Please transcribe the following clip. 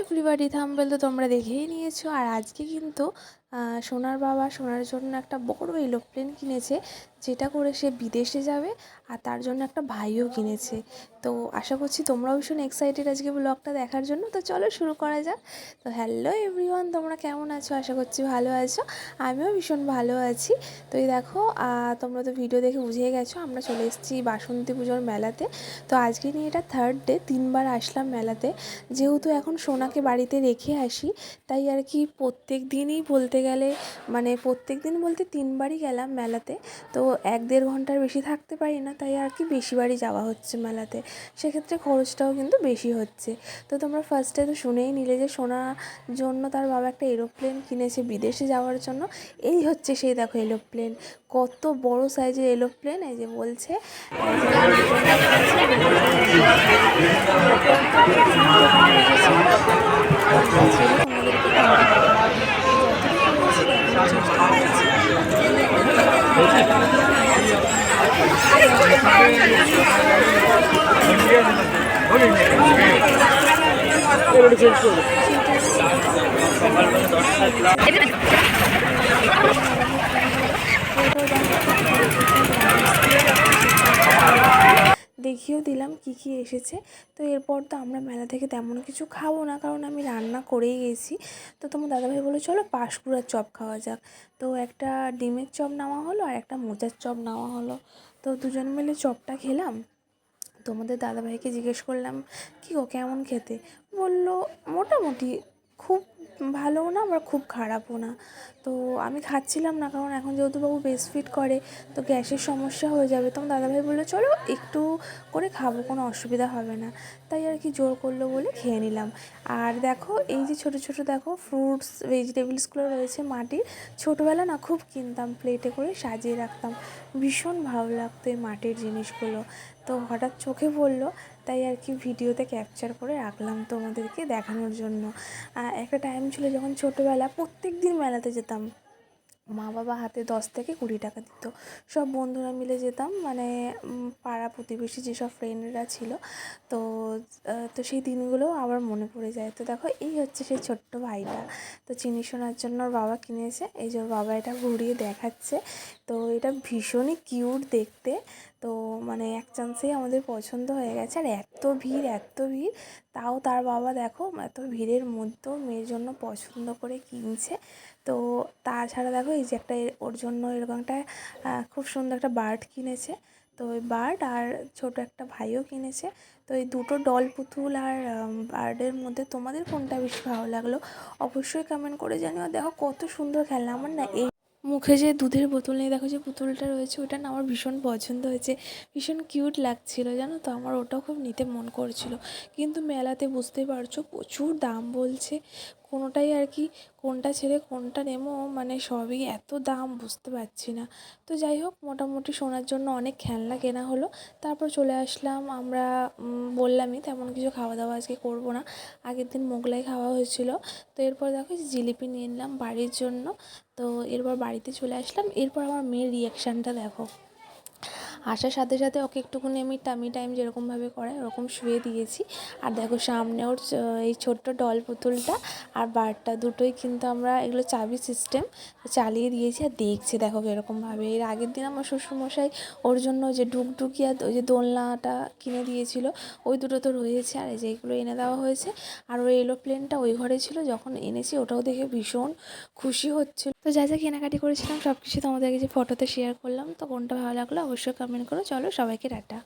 Everybody thumbnail তো তোমরা দেখেই নিয়েছো। আর আজকে কিন্তু সোনার বাবা সোনার জন্য একটা বড় এরোপ্লেন কিনেছে, যেটা করে সে বিদেশে যাবে আর তার জন্য একটা ভাইও কিনেছে। তো আশা করছি তোমরাও ভীষণ এক্সাইটেড আজকে ব্লগটা দেখার জন্য। তো চলো শুরু করা যাক। তো হ্যালো এভরিওয়ান তোমরা কেমন আছো? আশা করছি ভালো আছো। আমিও ভীষণ ভালো আছি। তো এই দেখো তোমরা তো ভিডিও দেখে বুঝেই গেছো, আমরা চলে এসেছি বাসন্তী পুজোর মেলাতে। তো আজকে নিয়ে এটা থার্ড ডে তিনবার আসলাম মেলাতে। যেহেতু এখন সোনাকে বাড়িতে রেখে আসি, তাই আর কি প্রত্যেক দিনই বলতে গেলে মানে প্রত্যেক দিন বলতে তিনবারই গেলাম মেলাতে। তো এক দেড় ঘণ্টার বেশি থাকতে পারি না, তাই আর কি বেশিবারই যাওয়া হচ্ছে মেলাতে। সেক্ষেত্রে খরচটাও কিন্তু বেশি হচ্ছে। তো তোমরা ফার্স্টে তো শুনেই নিলে যে সোনার জন্য তার বাবা একটা এরোপ্লেন কিনেছে বিদেশে যাওয়ার জন্য। এই হচ্ছে সেই দেখো এরোপ্লেন কত বড় সাইজের এরোপ্লেন এই যে বলছে। এটা দেখিয়েও দিলাম কি কি এসেছে। তো এরপর তো আমরা মেলা থেকে তেমন কিছু খাব না, কারণ আমি রান্না করেই গেছি। তো তোমার দাদাভাই বলে চলো পাঁশকুড়ার চপ খাওয়া যাক। তো একটা ডিমের চপ নেওয়া হলো আর একটা মোচার চপ নেওয়া হলো। তো দুজন মিলে চপটা খেলাম। তোমাদের দাদাভাইকে জিজ্ঞেস করলাম, কী গো, কেমন খেতে? বলল, মোটামুটি খুব ভালোও না, আবার খুব খারাপও না। তো আমি খাচ্ছিলাম না, কারণ এখন যেহেতু বাবু বেস্ট ফিট করে, তো গ্যাসের সমস্যা হয়ে যাবে। তখন দাদাভাই বলল, চলো একটু করে খাব, কোনো অসুবিধা হবে না। তাই আর কি জোর করল বলে খেয়ে নিলাম। আর দেখো, এই যে ছোটো ছোটো দেখো ফ্রুটস ভেজিটেবলসগুলো রয়েছে মাটির। ছোটোবেলা না খুব কিনতাম প্লেটে করে সাজিয়ে রাখতাম। ভীষণ ভালো লাগতো এই মাটির জিনিসগুলো। তো হঠাৎ চোখে পড়ল, তাই আর কি ভিডিওতে ক্যাপচার করে রাখলাম তোমাদেরকে দেখানোর জন্য। একটা টাইম ছিল যখন ছোটোবেলা প্রত্যেক দিন মেলাতে যেতাম। মা বাবা হাতে দশ থেকে কুড়ি টাকা দিত। সব বন্ধুরা মিলে যেতাম মানে পাড়া প্রতিবেশী যেসব ফ্রেন্ডরা ছিল, তো তো সেই দিনগুলো আবার মনে পড়ে যায়। তো দেখো, এই হচ্ছে সেই ছোট্ট ভাইটা। তো চিনি শোনার জন্য ওর বাবা কিনেছে, এই যে ওর বাবা এটা ঘুরিয়ে দেখাচ্ছে। তো এটা ভীষণই কিউট দেখতে। তো মানে এক চান্সেই আমাদের পছন্দ হয়ে গেছে। আর এত ভিড় এত ভিড়, তাও তার বাবা দেখো এত ভিড়ের মধ্যেও মেয়ের জন্য পছন্দ করে কিনছে। তো তাছাড়া দেখো এই যে একটা ওর জন্য এরকম একটা খুব সুন্দর একটা বার্ড কিনেছে। তো ওই বার্ড আর ছোট একটা ভাইও কিনেছে। তো এই দুটো ডল পুতুল আর বার্ডের মধ্যে তোমাদের কোনটা বেশি ভালো লাগল? অবশ্যই কমেন্ট করে জানিও। দেখো কত সুন্দর খেলনা। আমার না এই মুখে যে দুধের বোতল নিয়ে দেখো যে পুতুলটা রয়েছে ওটা না আমার ভীষণ পছন্দ হয়েছে। ভীষণ কিউট লাগছিল, জানো তো? আমার ওটাও খুব নিতে মন করছিল। কিন্তু মেলাতে বুঝতে পারছ, প্রচুর দাম বলছে। কোনোটাই আর কি কোনটা ছেড়ে কোনটা নেব মানে সবই এত দাম বুঝতে পারছি না। তো যাই হোক, মোটামুটি শোনার জন্য অনেক খেলনা কেনা হলো। তারপর চলে আসলাম আমরা বললামই তেমন কিছু খাওয়া দাওয়া আজকে করব না। আগের দিন মোগলাই খাওয়া হয়েছিল। তো এরপর দেখো জিলিপি নিয়ে নিলাম বাড়ির জন্য। তো এরপর বাড়িতে চলে আসলাম। এরপর আমার মেয়ের রিয়াকশানটা দেখো। আসার সাথে সাথে ওকে একটুখানি আমি টামি টাইম যেরকমভাবে করে ওরকম শুয়ে দিয়েছি। আর দেখো সামনে ওর এই ছোট্ট ডল পুতুলটা আর বারটা দুটোই কিন্তু আমরা এগুলো চাবি সিস্টেম চালিয়ে দিয়েছি আর দেখছি দেখো এরকমভাবে এর আগের দিন আমার শ্বশুরমশাই ওর জন্য যে ডুকডুকি আর ওই যে দোলনাটা কিনে দিয়েছিল, ওই দুটো তো রয়েছে আর এই যে এগুলো এনে দেওয়া হয়েছে। আর ওই এরোপ্লেনটা ওই ঘরে ছিল, যখন এনেছি ওটাও দেখে ভীষণ খুশি হচ্ছিল। তো যা যা কেনাকাটি করেছিলাম সব কিছু তোমাদেরকে যে ফটোতে শেয়ার করলাম, তো কোনটা ভালো লাগল অবশ্যই কমেন্ট করো চলো সবাইকে টাটা।